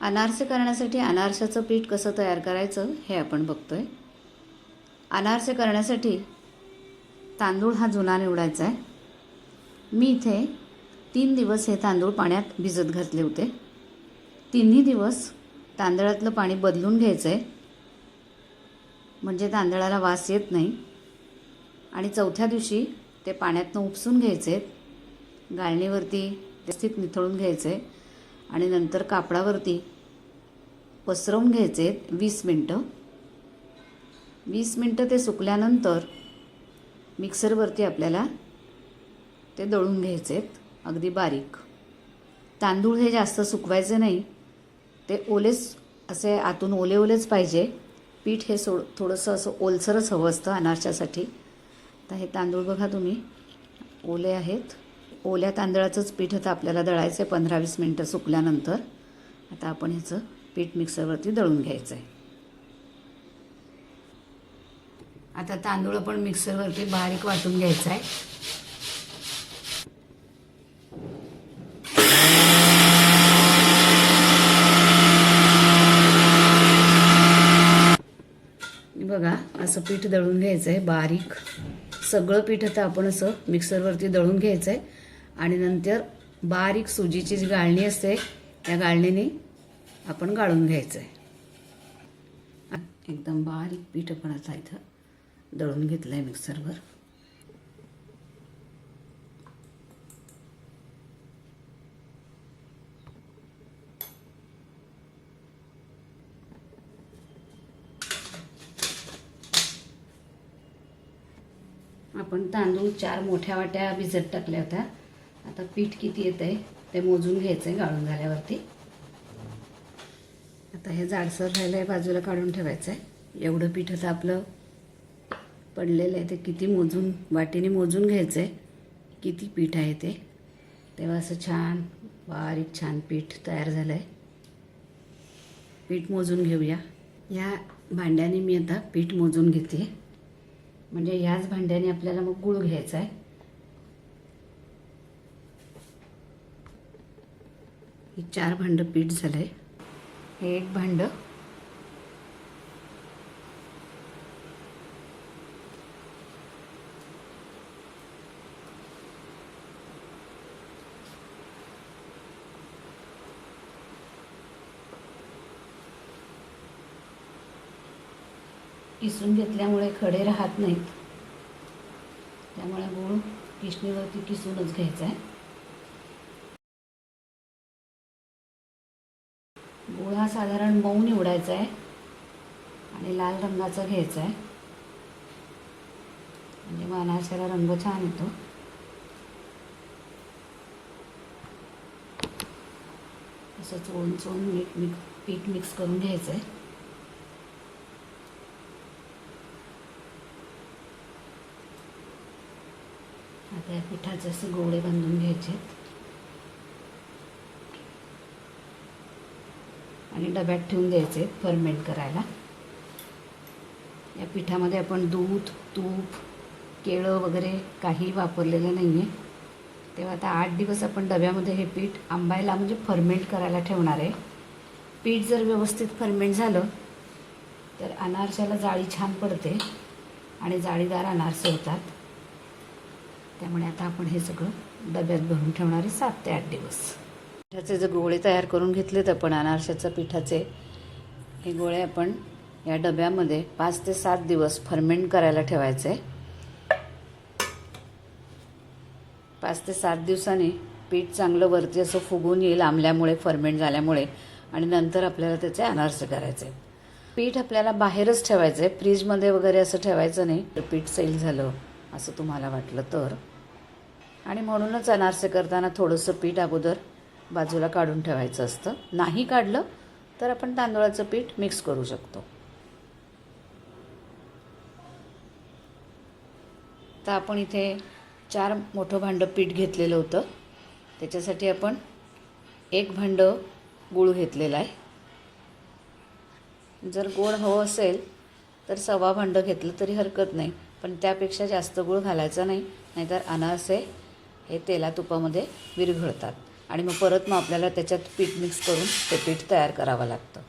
अनारसे करण्यासाठी अनारशाचं पीठ कसं तयार करायचं हे आपण बघतो आहे अनारसे करण्यासाठी तांदूळ हा जुना निवडायचा आहे. मी इथे तीन दिवस हे तांदूळ पाण्यात भिजत घातले होते. तिन्ही दिवस तांदळातलं पाणी बदलून घ्यायचं आहे म्हणजे तांदळाला वास येत नाही. आणि चौथ्या दिवशी ते पाण्यातनं उपसून घ्यायचे. आहेत गाळणीवरती व्यवस्थित निथळून घ्यायचे. आणि नंतर कापडावरती पसरवून घ्यायचे आहेत वीस मिनटं. वीस मिनटं ते सुकल्यानंतर मिक्सरवरती आपल्याला ते दळून घ्यायचे आहेत अगदी बारीक. तांदूळ हे जास्त सुकवायचे नाही. ते ओलेच असे आतून ओले ओलेच पाहिजे. पीठ हे सो थोडंसं असं ओलसरच हवं असतं अनारशासाठी. तर हे तांदूळ बघा तुम्ही ओले आहेत. ओल्या तांदळाचंच पीठ आता आपल्याला दळायचं आहे पंधरा वीस मिनटं सुकल्यानंतर. आता आपण ह्याचं पीठ मिक्सरवरती दळून घ्यायचं आहे आता तांदूळ पण मिक्सरवरती बारीक वाटून घ्यायचा आहे बघा असं पीठ दळून घ्यायचं आहे बारीक. सगळं पीठ आता आपण असं मिक्सरवरती दळून घ्यायचं आहे आणि नंतर बारीक सुजीची जी गाळणी असते त्या गाळणीने आपण गाळून घ्यायचं आहे एकदम बारीक पीठ आपण आता इथं दळून घेतलं आहे मिक्सरवर. आपण तांदूळ चार मोठ्या वाट्या भिजत टाकल्या होत्या. आता पीठ किती येत आहे ते मोजून घ्यायचं आहे गाळून झाल्यावरती. आता हे जाडसर राहिलं आहे बाजूला काढून ठेवायचं आहे एवढं पीठ आता आपलं पडलेलं आहे ते किती मोजून वाटीने मोजून घ्यायचं आहे किती पीठ आहे ते. तेव्हा असं छान बारीक छान पीठ तयार झालं आहे पीठ मोजून घेऊया. या भांड्याने मी आता पीठ मोजून घेते. म्हणजे ह्याच भांड्याने आपल्याला मग गुळ घ्यायचा आहे हे चार भांडं पीठ झालं आहे हे एक भांडं. किसून घेतल्यामुळे खडे राहत नाहीत. त्यामुळे गूळ किसणीवरती किसूनच घ्यायचा आहे. गोळा हा साधारण मऊ निवडायचा आहे आणि लाल रंगाचा घ्यायचा आहे. म्हणजे मानाशाला रंग छान येतो. असं चोळून चोळून मीठ मिक्स पीठ मिक्स करून घ्यायचं आहे. आता या पिठाचे असे गोळे बांधून घ्यायचे आहेत. आणि डब्यात ठेवून द्यायचे फर्मेंट करायला. या पिठामध्ये आपण दूध तूप केळं वगैरे काही वापरलेलं नाही आहे तेव्हा आता आठ दिवस आपण डब्यामध्ये हे पीठ आंबायला म्हणजे फर्मेंट करायला ठेवणार आहे. पीठ जर व्यवस्थित फर्मेंट झालं तर अनारशाला जाळी छान पडते आणि जाळीदार अनारसे होतात. त्यामुळे आता आपण हे सगळं डब्यात भरून ठेवणारे सात ते आठ दिवस. पिठाचे जे गोळे तयार करून घेतलेत आपण अनारशाच्या पिठाचे हे गोळे आपण या डब्यामध्ये पाच ते सात दिवस फर्मेंट करायला ठेवायचे. पाच ते सात दिवसांनी पीठ चांगलं वरती असं फुगून येईल आंबल्यामुळे फर्मेंट झाल्यामुळे आणि नंतर आपल्याला त्याचे अनारसे करायचे. पीठ आपल्याला बाहेरच ठेवायचं आहे फ्रीजमध्ये वगैरे असं ठेवायचं नाही. तर पीठ सैल झालं असं तुम्हाला वाटलं तर. आणि म्हणूनच अनारसे करताना थोडंसं पीठ अगोदर बाजूला काढून ठेवायचं असतं. नाही काढलं तर आपण तांदूळाचं पीठ मिक्स करू शकतो. तर आपण इथे चार मोठं भांडं पीठ घेतलेलं होतं. त्याच्यासाठी आपण एक भांडं गूळ घेतलेलं आहे. जर गोड हवं असेल तर सव्वा भांडं घेतलं तरी हरकत नाही. पण त्यापेक्षा जास्त गूळ घालायचा नाही नाहीतर अनारसे हे तेला तुपामध्ये विरघळतात. आणि मग परत मग आपल्याला त्याच्यात पीठ मिक्स करून ते पीठ तयार करावं लागतं.